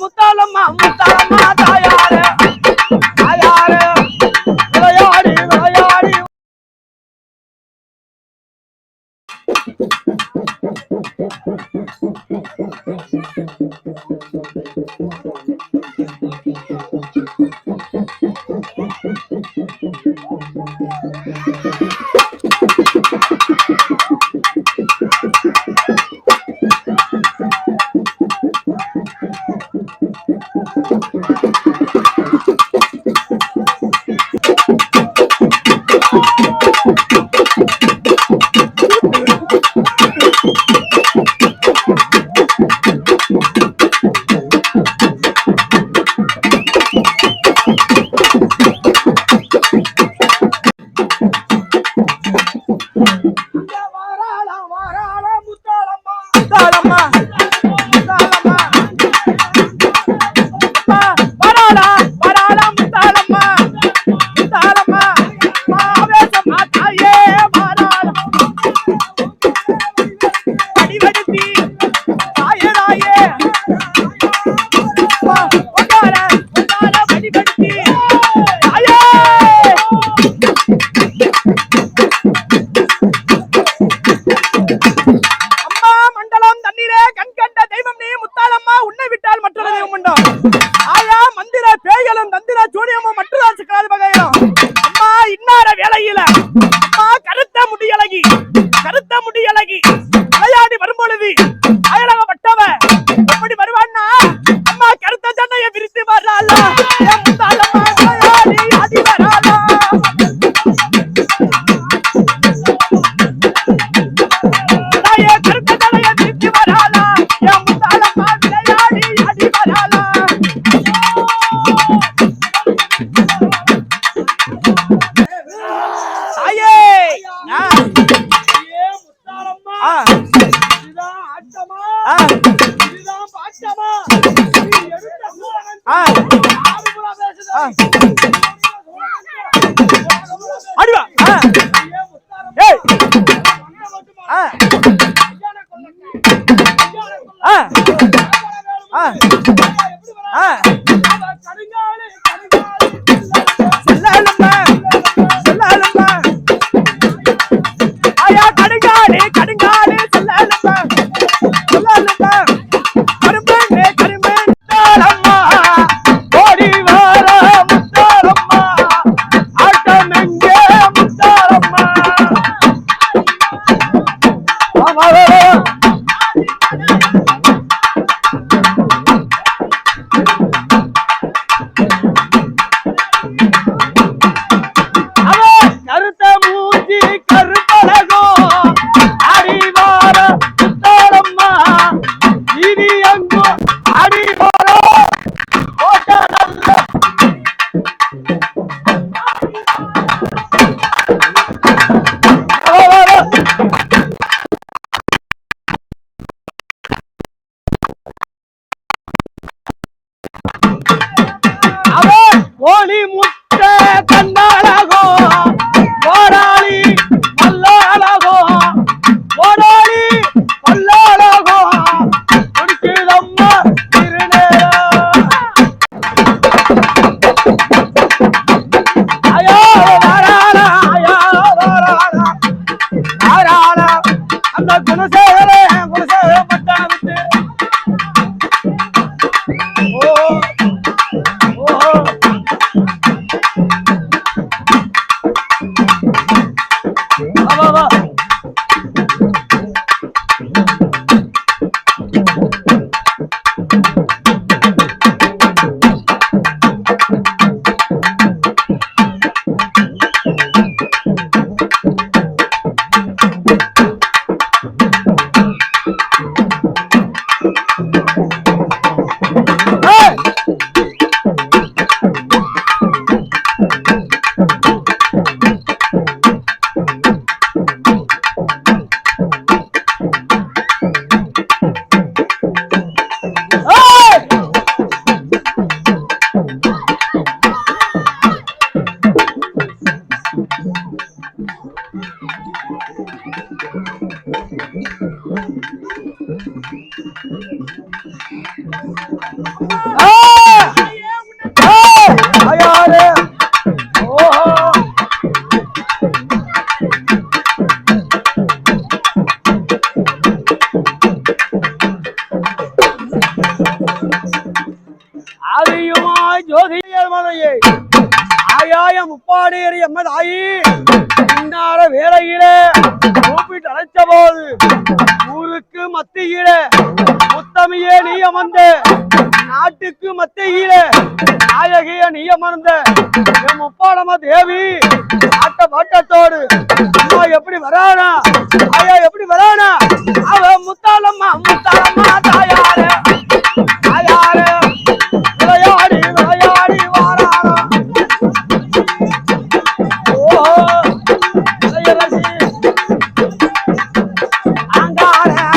முத்தாளம்மா முத்தாளம்மா அடிவா ஏய் ஆ ஆ ஆ ஆ போராளி முத்த கண்டாளகோ போராளி மல்லாளகோ? போராளி மல்லாளகோ? முடிக்குதம்மா குணசேகர Bawa. முப்பாடேறி எம்மதாயி இன்னார வேளையிலே கூப்பிட்டு அழைச்ச போது ஊருக்கு மத்தியிலே முத்தமியே நீ அமர்ந்த நாட்டுக்கு மத்தியிலே நாயகிய நீ அமர்ந்த என் முப்பாடம தேவி ஆட்ட பாட்டத்தோடு அம்மா எப்படி வரானா? ஐயா எப்படி வரானா? அவ முத்தாளம்மா முத்தாளம்மா தாயா. God